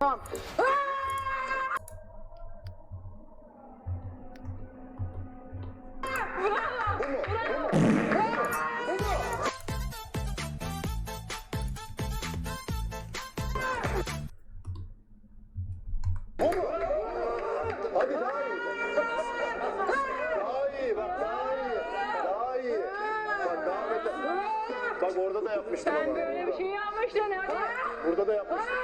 İyi. Bak orada da yapmıştım ama. Böyle yapmıştın hadi. Burada da yapmıştım.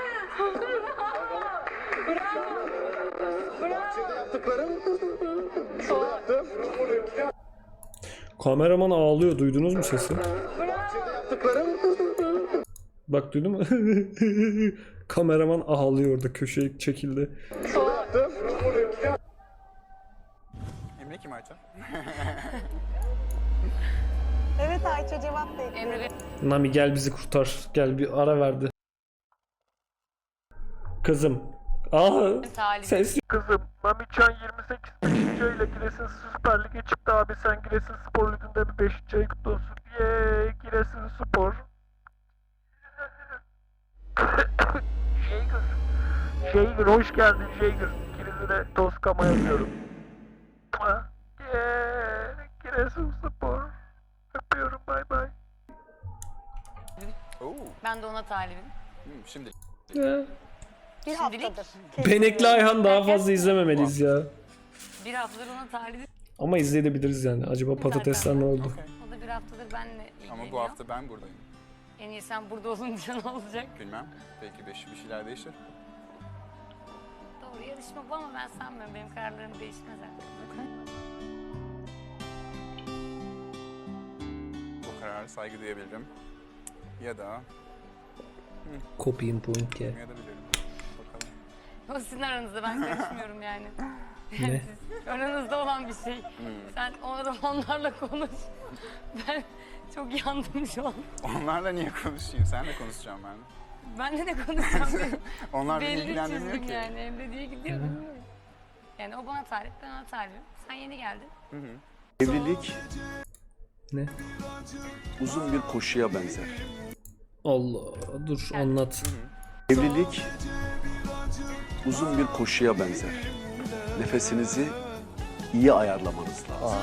Bravo. Bahçede yaptıklarım. Şurada yaptım. Kameraman ağlıyor. Duydunuz mu sesi? Bahçede yaptıklarım. Bak duydun mu? Kameraman ağlıyor orada köşeye çekildi. Şurada yaptım. Emre kim Ayça? Evet Ayça cevap bekliyor. Emre Nami gel bizi kurtar. Gel bir ara verdi. Kızım. Aa Talip. ses Kızım, Mamican 28 5. ile Giresun Süper Lig'e çıktı abi. Sen Giresun Spor Ligi'nde bir 5. ayı kutlu olsun. Yeee Giresun Spor. Jaeger. Jaeger hoş geldin Jaeger. İkinizi de Toskama yapıyorum. Yeee Giresun Spor. Öpüyorum bay bay. Oo. Ben de ona talibim. Hmm, şimdi. Bir haftadır. Benekli Ayhan daha fazla izlememeliyiz ya. Bir haftadır ona talibim. Ama izleyebiliriz yani. Acaba patatesler ne oldu? Okey. O da bir haftadır benimle ilgileniyor. Ama bu hafta ben buradayım. En iyi sen burada olunca ne olacak? Bilmem. Belki beş, bir şeyler değişir. Doğru yarışma bu ama ben sanmıyorum. Benim kararlarım değişmez artık. Bu karara saygı duyabilirim. Ya da Copying point ya. ya da bilirim. Bakalım. O sizin aranızda ben karışmıyorum yani. Ne? Aranızda olan bir şey. Hmm. Sen orada onlarla konuş. Ben çok yandım şu an. Onlarla niye konuşayım? Senle konuşacağım ben. Ben de konuşacağım. benim. Onlar beni Belli ilgilendirmiyor çizdim ki. yani. Emre diye gidiyor. bilmiyorum. Yani o bana talip, ben ona talibim. Sen yeni geldin. Hı hı. Evlilik Ne? uzun bir koşuya benzer. Allah dur anlat. Evlilik uzun bir koşuya benzer. Nefesinizi iyi ayarlamanız lazım.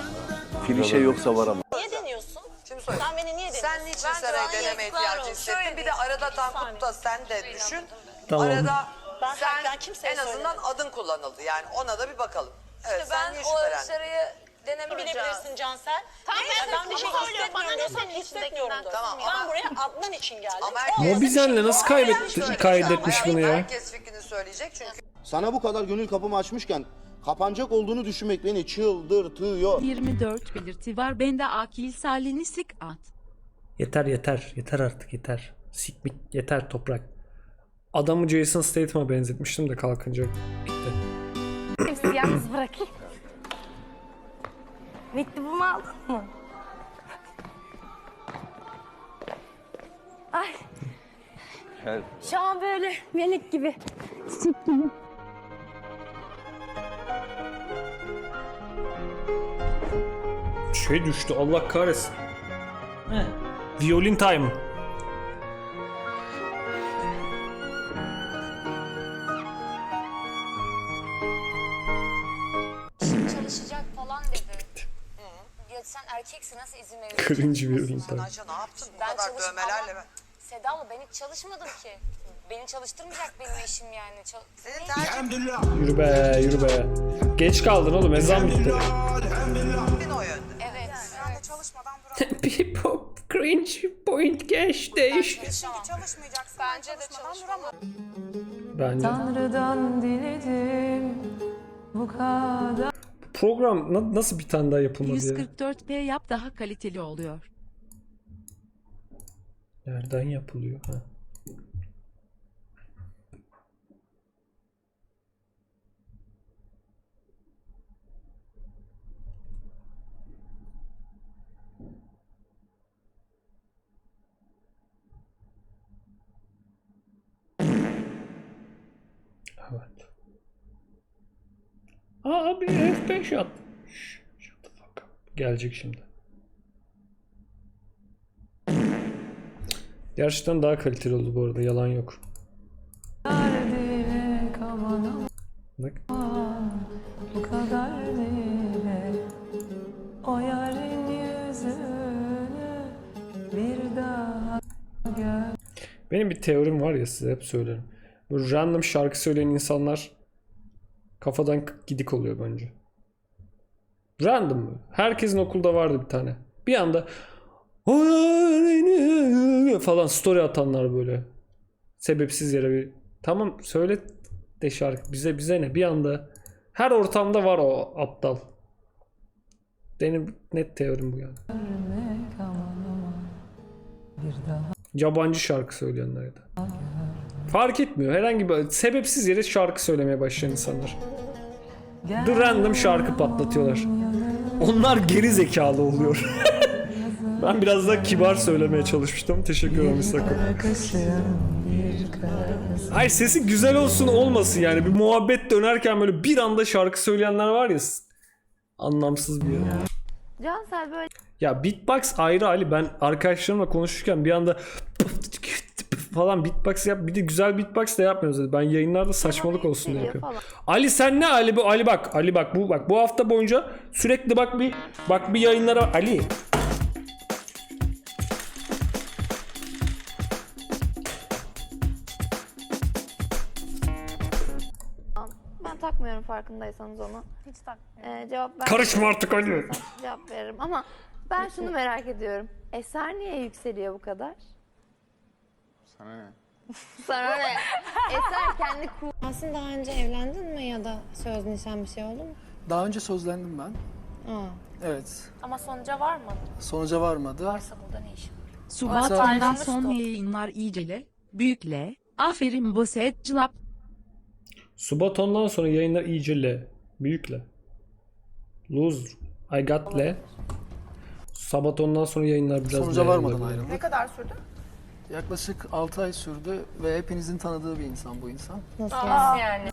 Finişe yoksa varamaz. Niye deniyorsun? Şimdi Sen beni niye deniyorsun? Sen niçin Seray'ı deneme ihtiyacı hissettin? Bir de arada Tankut'ta sen de düşün. Tamam. Arada Ben sen ben en azından adın kullanıldı yani ona da bir bakalım. Evet sen niye ben o şüphelendin? Seray'ı denemeyeceğim. bilebilirsin Cansel. Tamam, ben, ben bir şey hissetmiyorum bana ne senin hissetmiyorum? Tamam, Ben ama- buraya Adnan için geldim. Mobizen'le nasıl kaybetti, kaydetmiş bunu ya? Herkes fikrini söyleyecek çünkü Sana bu kadar gönül kapımı açmışken kapanacak olduğunu düşünmek beni çıldırtıyor. 24 belirti var. Bende akil salini sik at. Yeter yeter. Yeter artık yeter. Sikmik yeter toprak. Adamı Jason Statham'a benzetmiştim de kalkınca gitti. Sizi yalnız bırakayım. Mektubumu aldın mı? Ay. Şu an böyle melek gibi. Çiçek gibi. Şey düştü Allah kahretsin. Violin time. Ya sen erkeksin nasıl izin veriyorsun? Cringe violin sen time. Ayşe ne yaptın bu Ben kadar çalışmam dövmelerle? ama- Seda abla ben hiç çalışmadım ki. Beni çalıştırmayacak benim işim yani. Çal- Senin tercihin Yürü be yürü be. Geç kaldın oğlum ezan bitti. o yönde. Evet. Ben de çalışmadan bırak. Bir pop cringe point geçti. Çünkü çalışmayacaksın. Bence de çalışmadan Bence. Tanrı'dan diledim bu kadar. Program na- nasıl bir tane daha yapılmadı ya? 144p yap daha kaliteli oluyor. Nereden yapılıyor? Ha. Evet. Abi F5 at. Şş, shut up. Gelecek şimdi. Gerçekten daha kaliteli oldu bu arada yalan yok. Bak. Bu kadar bile o yarın yüzünü bir daha gör. Benim bir teorim var ya size hep söylerim. Bu random şarkı söyleyen insanlar kafadan gidik oluyor bence. Random mı? Herkesin okulda vardı bir tane. Bir anda falan story atanlar böyle. Sebepsiz yere bir tamam söyle de şarkı bize bize ne bir anda her ortamda var o aptal. Benim net teorim bu yani. Yabancı şarkı söyleyenler de. Fark etmiyor. Herhangi bir sebepsiz yere şarkı söylemeye başlayan insanlar. The random şarkı patlatıyorlar. Onlar geri zekalı oluyor. ben biraz daha kibar söylemeye çalışmıştım. Teşekkür ederim kara Hayır sesi güzel olsun olmasın yani. Bir muhabbet dönerken böyle bir anda şarkı söyleyenler var ya. Anlamsız bir yer. Cansel böyle Ya beatbox ayrı Ali. Ben arkadaşlarımla konuşurken bir anda falan beatbox yap. Bir de güzel beatbox da yapmıyoruz. dedi. Ben yayınlarda saçmalık olsun diye yapıyorum. falan. Ali sen ne Ali bu Ali bak Ali bak bu bak bu hafta boyunca sürekli bak bir bak bir yayınlara Ali Ben takmıyorum farkındaysanız onu. Hiç takmıyorum. Ee, cevap ver. karışma artık Ali. Cevap veririm ama ben şunu merak ediyorum. Eser niye yükseliyor bu kadar? Sana ne? Sana ne? Eser kendi kur... Aslında daha önce evlendin mi ya da söz nişan bir şey oldu mu? Daha önce sözlendim ben. Aa. Evet. Ama sonuca var mı? Sonuca varmadı. Varsa burada ne iş var? Subat Mesela- ondan sonra yayınlar iyicele, büyükle, aferin bu set cılap. Subaton'dan sonra yayınlar iyice le. Büyükle. Loser. I got le. Sabaton'dan sonra yayınlar biraz Sonuca le varmadan olabilir. ayrıldık. Ne kadar sürdü? Yaklaşık 6 ay sürdü ve hepinizin tanıdığı bir insan bu insan. Nasıl yani?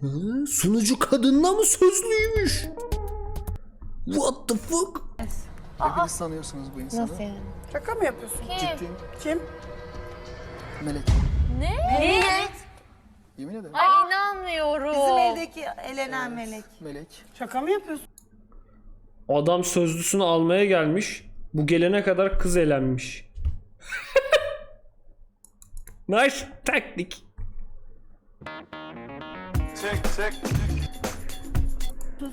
Hı, sunucu kadınla mı sözlüymüş? What the fuck? Hepiniz tanıyorsunuz bu insanı. Nasıl yani? Şaka mı yapıyorsun? Ciddiyim. Kim? Melek. Ne? Yemin ederim. Ay inanmıyorum. Bizim evdeki elenen melek. Melek. Şaka mı yapıyorsun? Adam sözlüsünü almaya gelmiş. Bu gelene kadar kız elenmiş. Nice taktik. Çek çek.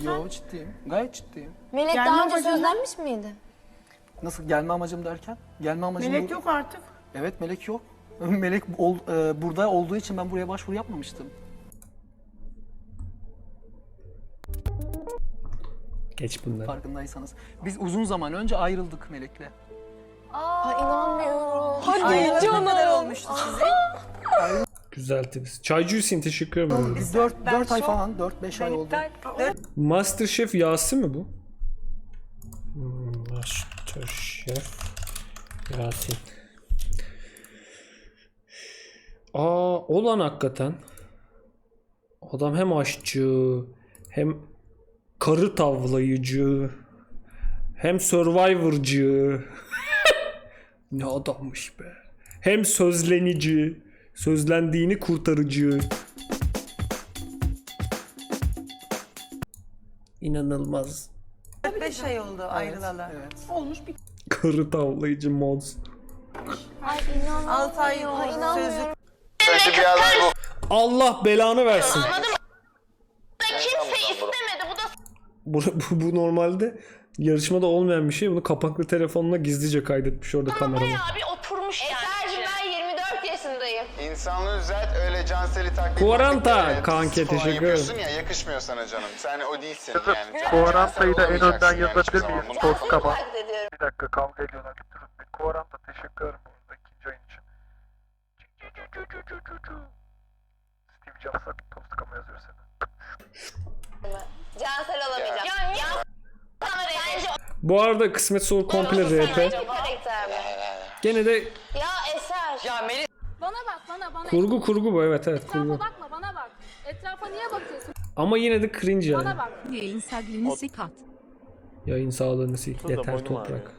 Yo ciddiyim. Gayet ciddiyim. Melek Gelme daha önce amacın ne? sözlenmiş miydi? Nasıl gelme amacım derken? Gelme amacım Melek bu- yok artık. Evet melek yok. Melek ol- e, burada olduğu için ben buraya başvuru yapmamıştım. Geç bunları. Farkındaysanız. Biz uzun zaman önce ayrıldık Melek'le. Ay inanmıyorum. Ay canım. Olmuştu size? Güzel tips. Çaycı Hüseyin teşekkür ederim. Bir 4, 4 ay falan, 4-5 ay oldu. Masterchef Yasin mi bu? Hmm, Masterchef Yasin. Aa olan hakikaten. Adam hem aşçı hem karı tavlayıcı hem survivor'cı. ne adammış be. Hem sözlenici, sözlendiğini kurtarıcı. İnanılmaz. 5 ay oldu ayrılalı. Evet. Olmuş bir Karı tavlayıcı mods. Ay inanmıyorum. 6 ay inanmıyorum. sözlük. Bir bu. Allah belanı versin. Kimse istemedi. Bu da Bu, bu, bu normalde yarışmada olmayan bir şey. Bunu kapaklı telefonla gizlice kaydetmiş orada kamerada. abi oturmuş yani. Eser'cim ben 24 yaşındayım. İnsanlığı düzelt öyle Cansel'i taklit kanke, falan teşekkür ederim. ya yakışmıyor sana canım. Sen o değilsin Kızım, yani. Kuaranta'yı da en önden olmayacaksın yani hiçbir yazabilir zaman. miyiz? Bunu- Toz kaba. Bir dakika kavga ediyorlar. Bir Kuvaranta teşekkür ederim bu arada ikinci oyun için. Steve Jobs'a tost kaba yazıyor seni. Cansel olamayacağım. Ya, ya, Bence Bu arada kısmet olur komple RP. karakter mi? Gene de Ya Eser. Ya Melis bana bak bana bana. Kurgu kurgu bu evet evet Etrafa bakma bana bak. Etrafa niye bakıyorsun? Ama yine de cringe yani. Bana bak. Yayın saklini sikat. Yayın sağlığını sil. Şurada Yeter toprak.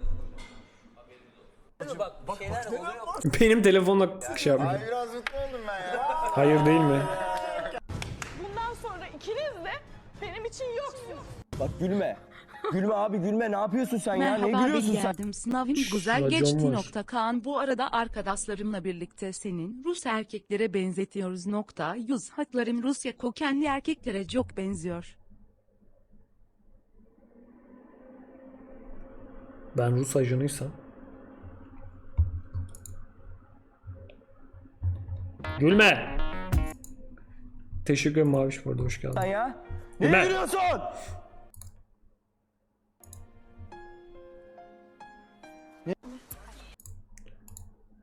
Bak, bak. Benim telefonla şey yapmıyor. Ay biraz mutlu oldum ben ya. Hayır değil mi? Bundan sonra ikiniz de benim için yoksunuz. Bak gülme. Gülme abi gülme ne yapıyorsun sen ya? Merhaba Ne ben gülüyorsun sen? geldim sınavım güzel Racon geçti var. nokta Kaan bu arada arkadaşlarımla birlikte senin Rus erkeklere benzetiyoruz nokta yüz hatlarım Rusya kökenli erkeklere çok benziyor. Ben Rus ajanıysam. Gülme. Teşekkür ederim Maviş bu arada hoş geldin. Sen ya? Ne Gülme. gülüyorsun?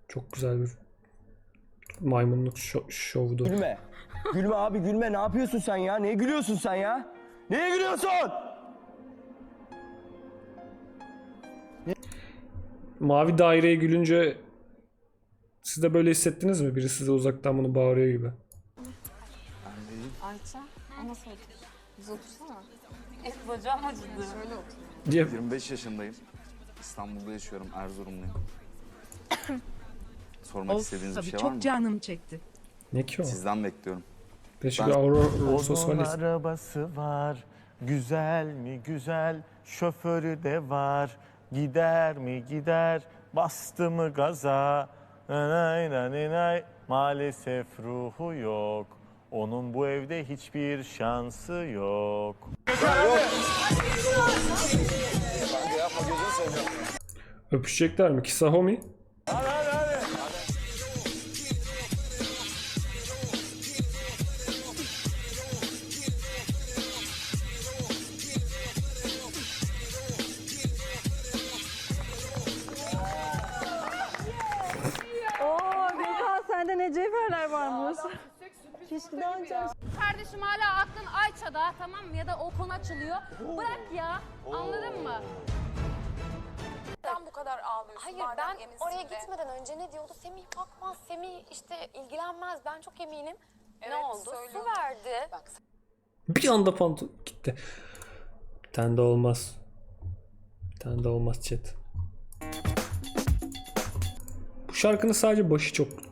Çok güzel bir maymunluk şo- şovdu. Gülme. Gülme abi gülme ne yapıyorsun sen ya? Ne gülüyorsun sen ya? Neye gülüyorsun? Mavi daireye gülünce siz de böyle hissettiniz mi? Biri size uzaktan bunu bağırıyor gibi. Ayça, o nasıl otur? Düz otursana. Et bacağım acıdı. Şöyle otur. Diye 25 yaşındayım. İstanbul'da yaşıyorum. Erzurumluyum. Sormak Of istediğiniz bir tabii şey var çok mı? canım çekti. ne ki o? Sizden bekliyorum. Teşekkür Ben- Aurora Sosyalist. arabası var. Güzel mi güzel. Şoförü de var. Gider mi gider. Bastı mı gaza. Nanay nanay nay. Maalesef ruhu yok. Onun bu evde hiçbir şansı yok. Öpüşecekler mi? Kisa homi? Daha önce Kardeşim hala aklın Ayça'da tamam mı? Ya da o konu açılıyor. Bırak ya. Anladın mı? Neden bu kadar ağlıyorsun? Hayır ben oraya gitmeden önce ne diyordu? Semih bakmaz, Semih işte ilgilenmez. Ben çok eminim. ne oldu? Su verdi. Bak Bir anda pantolon gitti. Bir tane de olmaz. Bir tane de olmaz chat. Bu şarkının sadece başı çok komik.